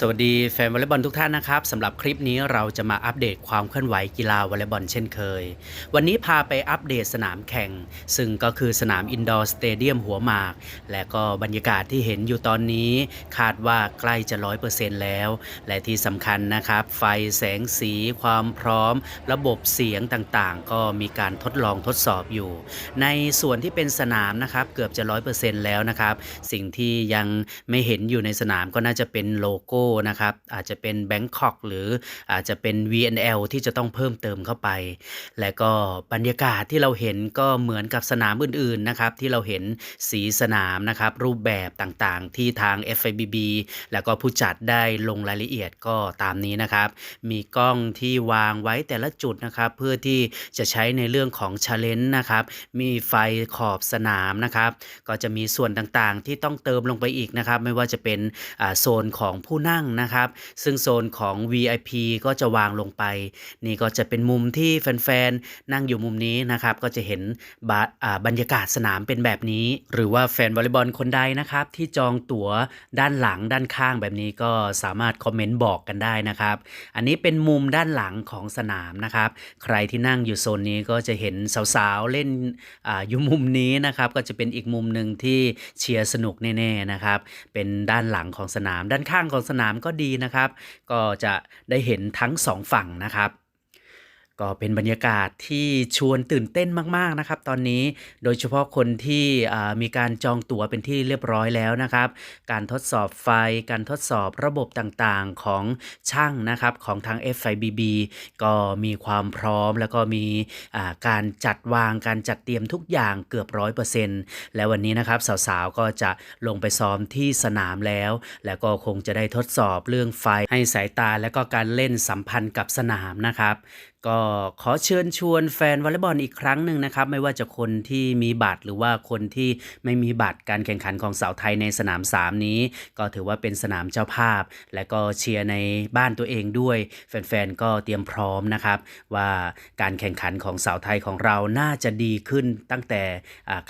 สวัสดีแฟนวอลเลย์บอลทุกท่านนะครับสำหรับคลิปนี้เราจะมาอัปเดตความเคลื่อนไหวกีฬาวอลเลย์บอลเช่นเคย วันนี้พาไปอัปเดตสนามแข่ง ซึ่งก็คือสนามอินดอร์สเตเดียมหัวหมาก และก็บรรยากาศที่เห็นอยู่ตอนนี้ คาดว่าใกล้จะร้อยเปอร์เซ็นต์แล้ว และที่สำคัญนะครับ ไฟแสงสีความพร้อม ระบบเสียงต่างๆ ก็มีการทดลองทดสอบอยู่ ในส่วนที่เป็นสนามนะครับเกือบจะร้อยเปอร์เซ็นต์แล้วนะครับสิ่งที่ยังไม่เห็นอยู่ในสนามก็น่าจะเป็นโลโก้นะครับ อาจจะเป็น Bangkok หรืออาจจะเป็น VNL ที่จะต้องเพิ่มเติมเข้าไป และก็บรรยากาศที่เราเห็นก็เหมือนกับสนามอื่นๆนะครับที่เราเห็นสีสนามนะครับรูปแบบต่างๆ ที่ทาง FIBB แล้วก็ผู้จัดได้ลงรายละเอียดก็ตามนี้นะครับ มีกล้องที่วางไว้แต่ละจุดนะครับ เพื่อที่จะใช้ในเรื่องของ Challenge นะครับ มีไฟขอบสนามนะครับ ก็จะมีส่วนต่างๆ ที่ต้องเติมลงไปอีกนะครับ ไม่ว่าจะเป็นโซนของผู้นั่งนะครับ ซึ่งโซนของ VIP ก็จะวางลงไป นี่ก็จะเป็นมุมที่แฟนๆ นั่งอยู่มุมนี้นะครับ ก็จะเห็นบาอ่าบรรยากาศสนามเป็นแบบนี้ หรือว่าแฟนวอลเลย์บอลคนใดนะครับ ที่จองตั๋วด้านหลังด้านข้างแบบนี้ก็สามารถคอมเมนต์บอกกันได้นะครับ อันนี้เป็นมุมด้านหลังของสนามนะครับ ใครที่นั่งอยู่โซนนี้ก็จะเห็นสาวๆ เล่นอ่าอยู่มุมนี้นะครับ ก็จะเป็นอีกมุมหนึ่งที่เชียร์สนุกแน่ๆนะครับ เป็นด้านหลังของสนามด้านข้างของสนามก็ดีนะครับ ก็จะได้เห็นทั้งสองฝั่งนะครับ ก็เป็นบรรยากาศที่ชวนตื่นเต้นมาก ๆ นะครับ ตอนนี้โดยเฉพาะคนที่มีการจองตั๋วเป็นที่เรียบร้อยแล้วนะครับ การทดสอบไฟ การทดสอบระบบต่างๆของช่างนะครับของทาง FIBB ก็มีความพร้อมแล้วก็มีการจัดวางการจัดเตรียมทุกอย่างเกือบร้อยเปอร์เซ็นต์แล้ววันนี้นะครับสาวๆ ก็จะลงไปซ้อมที่สนามแล้ว แล้วก็คงจะได้ทดสอบเรื่องไฟให้สายตาและก็การเล่นสัมพันธ์กับสนามนะครับ ก็ขอเชิญชวนแฟนวอลเลย์บอลอีกครั้งหนึ่งนะครับ ไม่ว่าจะคนที่มีบัตรหรือว่าคนที่ไม่มีบัตรการแข่งขันของสาวไทยในสนาม 3 นี้ ก็ถือว่าเป็นสนามเจ้าภาพ และก็เชียร์ในบ้านตัวเองด้วย แฟนๆก็เตรียมพร้อมนะครับ ว่าการแข่งขันของสาวไทยของเราน่าจะดีขึ้นตั้งแต่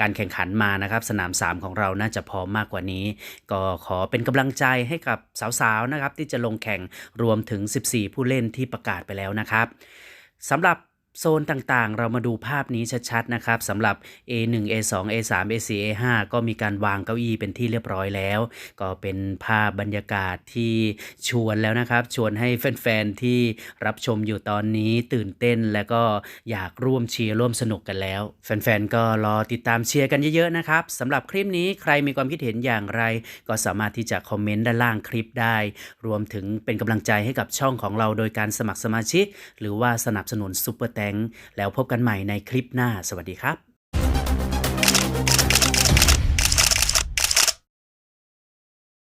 การแข่งขันมานะครับ สนาม 3 ของเราน่าจะพร้อมมากกว่านี้ ก็ขอเป็นกำลังใจให้กับสาวๆนะครับที่จะลงแข่งรวมถึง 14 ผู้เล่นที่ประกาศไปแล้วนะครับ สำหรับ โซนต่างๆ เรามาดูภาพนี้ชัดๆนะครับสำหรับ A1 A2 A3 A4 A5 ก็มีการวางเก้าอี้เป็นที่เรียบร้อยแล้ว ก็เป็นภาพบรรยากาศที่ชวนแล้วนะครับ ชวนให้แฟนๆที่รับชมอยู่ตอนนี้ตื่นเต้นและก็อยากร่วมเชียร์ร่วมสนุกกันแล้ว แฟนๆก็รอติดตามเชียร์กันเยอะๆนะครับสำหรับคลิปนี้ใครมีความคิดเห็นอย่างไร ก็สามารถที่จะคอมเมนต์ด้านล่างคลิปได้ รวมถึงเป็นกำลังใจให้กับช่องของเราโดยการสมัครสมาชิก หรือว่าสนับสนุนซุปเปอร์แตง แล้วพบกันใหม่ในคลิปหน้า สวัสดีครับ